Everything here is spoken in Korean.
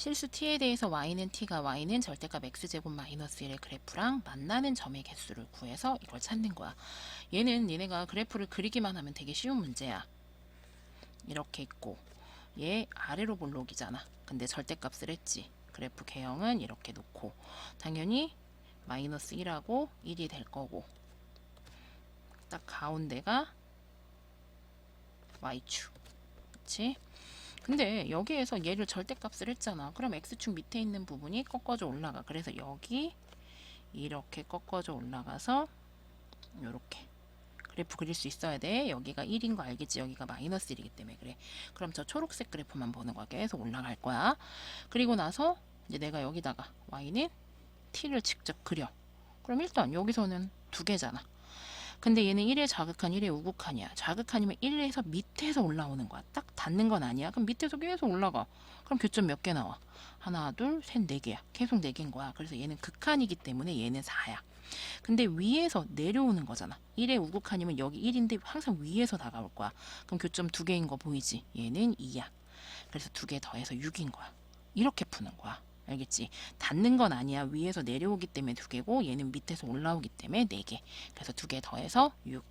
실수 t에 대해서 y는 t가 y는 절대값 x제곱 마이너스 1의 그래프랑 만나는 점의 개수를 구해서 이걸 찾는 거야. 얘는 얘네가 그래프를 그리기만 하면 되게 쉬운 문제야. 이렇게 있고 얘 아래로 볼록이잖아. 근데 절대값을 했지. 그래프 개형은 이렇게 놓고 당연히 마이너스 1하고 1이 될 거고 딱 가운데가 y축. 그치? 근데 여기에서 얘를 절대값을 했잖아. 그럼 x축 밑에 있는 부분이 꺾어져 올라가. 그래서 여기 이렇게 꺾어져 올라가서 요렇게 그래프 그릴 수 있어야 돼. 여기가 1인 거 알겠지? 여기가 마이너스 1이기 때문에 그래. 그럼 저 초록색 그래프만 보는 거야. 계속 올라갈 거야. 그리고 나서 이제 내가 여기다가 y는 t를 직접 그려. 그럼 일단 여기서는 두 개잖아. 근데 얘는 1에 자극한 1에 우극한이야. 자극한이면 1에서 밑에서 올라오는 거야. 딱 닿는 건 아니야. 그럼 밑에서 계속 올라가. 그럼 교점 몇 개 나와? 하나, 둘, 셋, 네 개야. 계속 네 개인 거야. 그래서 얘는 극한이기 때문에 얘는 4야. 근데 위에서 내려오는 거잖아. 1에 우극한이면 여기 1인데 항상 위에서 다가올 거야. 그럼 교점 두 개인 거 보이지? 얘는 2야. 그래서 두 개 더해서 6인 거야. 이렇게 푸는 거야. 알겠지? 닿는 건 아니야. 위에서 내려오기 때문에 두 개고 얘는 밑에서 올라오기 때문에 네 개. 그래서 두 개 더해서 6.